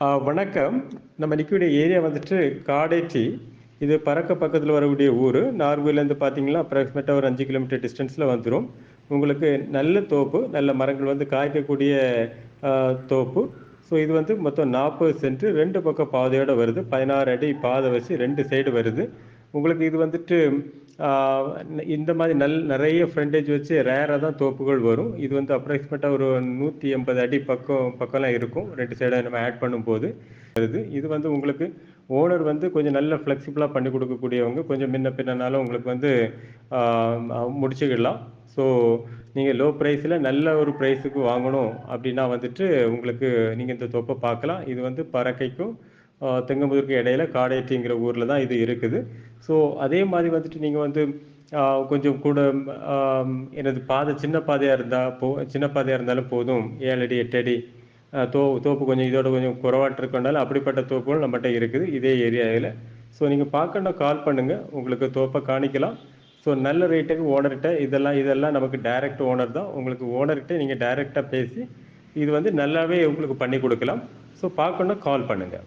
வணக்கம். நம்ம நிற்கக்கூடிய ஏரியா வந்துட்டு காடேட்டி. இது பறக்க பக்கத்தில் வரக்கூடிய ஊர். நார்வேலேருந்து பார்த்தீங்கன்னா அப்ராக்சிமேட்டாக ஒரு அஞ்சு கிலோமீட்டர் டிஸ்டன்ஸில் வந்துடும் உங்களுக்கு நல்ல தோப்பு நல்ல மரங்கள் வந்து காய்க்கக்கூடிய தோப்பு. ஸோ இது வந்து மொத்தம் நாற்பது சென்ட் ரெண்டு பக்கம் பாதையோடு வருது. பதினாறு அடி பாதை வச்சு ரெண்டு சைடு வருது. உங்களுக்கு இது வந்துட்டு இந்த மாதிரி நல் நிறைய ஃப்ரண்டேஜ் வச்சு ரேராக தான் தோப்புகள் வரும். இது வந்து அப்ராக்சிமேட்டாக ஒரு நூற்றி எண்பது அடி பக்கம் பக்கம்லாம் இருக்கும். ரெண்டு சைடாக நம்ம ஆட் பண்ணும்போது வருது. இது வந்து உங்களுக்கு ஓனர் வந்து கொஞ்சம் நல்ல ஃப்ளெக்சிபிளாக பண்ணி கொடுக்கக்கூடியவங்க. கொஞ்சம் முன்ன பின்னனாலும் உங்களுக்கு வந்து முடிச்சுக்கிடலாம். ஸோ நீங்கள் லோ ப்ரைஸில் நல்ல ஒரு ப்ரைஸுக்கு வாங்கணும் அப்படின்னா வந்துட்டு உங்களுக்கு நீங்கள் இந்த தொப்பை பார்க்கலாம். இது வந்து பறக்கைக்கும் ஆஹ் தெங்கம்புதூருக்கு இடையில காடேட்டிங்கிற ஊரில் தான் இது இருக்குது. ஸோ அதே மாதிரி வந்துட்டு நீங்கள் வந்து கொஞ்சம் கூட எனது பாதை சின்ன பாதையாக இருந்தால் போ சின்ன பாதையாக இருந்தாலும் போதும். ஏழு அடி எட்டு அடி தோ தோப்பு கொஞ்சம் இதோட கொஞ்சம் குறவாட்டு இருக்கனால அப்படிப்பட்ட தோப்புகள் நம்மகிட்ட இருக்குது இதே ஏரியாவில். ஸோ நீங்கள் பார்க்கணும் கால் பண்ணுங்கள் உங்களுக்கு தோப்பை காணிக்கலாம். ஸோ நல்ல ரேட்டுக்கு ஓனர்கிட்ட இதெல்லாம் இதெல்லாம் நமக்கு டைரக்ட் ஓனர் தான். உங்களுக்கு ஓனர்கிட்ட நீங்கள் டைரெக்டாக பேசி இது வந்து நல்லாவே உங்களுக்கு பண்ணி கொடுக்கலாம். ஸோ பார்க்கணும் கால் பண்ணுங்கள்